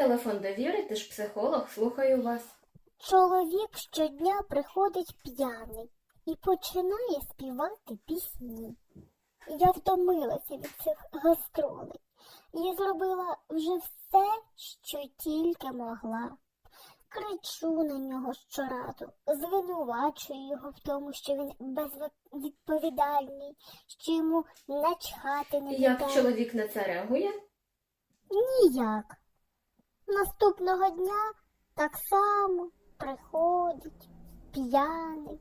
Телефон довіри, ти ж психолог, слухаю вас. Чоловік щодня приходить п'яний і починає співати пісні. Я втомилася від цих гастролей і зробила вже все, що тільки могла. Кричу на нього щоразу, звинувачую його в тому, що він безвідповідальний, що йому начхати на Як дітей. чоловік на це реагує? Ніяк. Наступного дня так само приходить п'яний.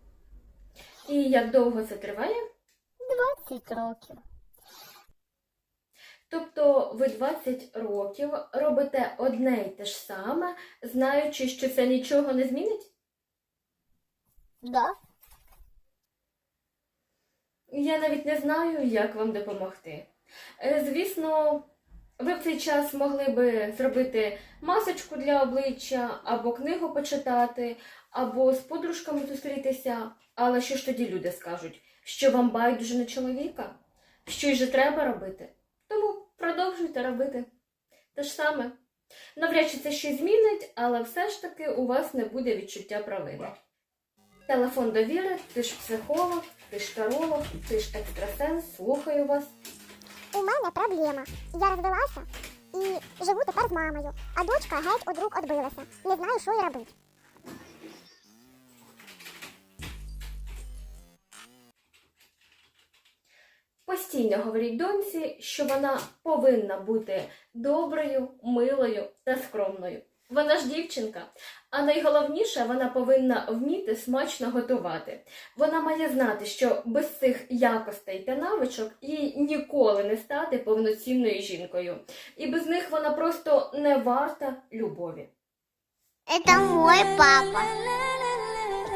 І як довго це триває? 20 років. Тобто ви 20 років робите одне й те ж саме, знаючи, що це нічого не змінить? Да? Я навіть не знаю, як вам допомогти. Е, Звісно, ви в цей час могли би зробити масочку для обличчя, або книгу почитати, або з подружками зустрітися. Але що ж тоді люди скажуть? Що вам байдуже на чоловіка? Що й же треба робити? Тому продовжуйте робити те ж саме. Навряд чи це щось змінить, але все ж таки у вас не буде відчуття провини. Телефон довіри, ти ж психолог, ти ж таролог, ти ж екстрасенс, слухаю вас. У мене проблема. Я розвелася і живу тепер з мамою, а дочка геть од рук odбилася. Не знаю, що й робити. Постійно говоріть доньці, що вона повинна бути доброю, милою та скромною. Вона ж дівчинка, а найголовніше, вона повинна вміти смачно готувати. Вона має знати, що без цих якостей та навичок їй ніколи не стати повноцінною жінкою, і без них вона просто не варта любові. Это мой папа.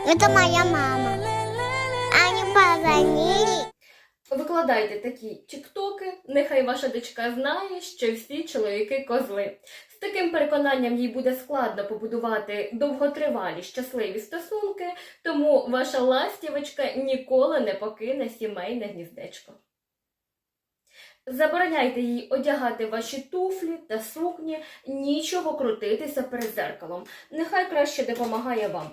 Это моя мама. Они позвонили. Викладайте такі тіктоки, нехай ваша дочка знає, що всі чоловіки козли. З таким переконанням їй буде складно побудувати довготривалі щасливі стосунки, тому ваша ластівочка ніколи не покине сімейне гніздечко. Забороняйте їй одягати ваші туфлі та сукні, нічого крутитися перед зеркалом. Нехай краще допомагає вам.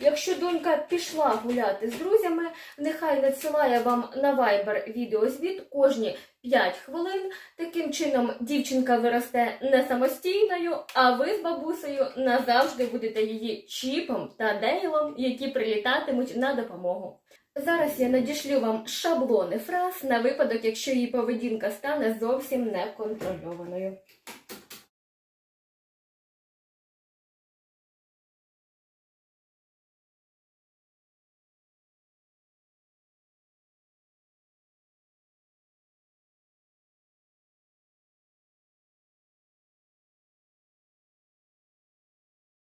Якщо донька пішла гуляти з друзями, нехай надсилає вам на Viber відеозвіт кожні 5 хвилин. Таким чином дівчинка виросте не самостійною, а ви з бабусею назавжди будете її чіпом та дейлом, які прилітатимуть на допомогу. Зараз я надішлю вам шаблони фраз на випадок, якщо її поведінка стане зовсім неконтрольованою.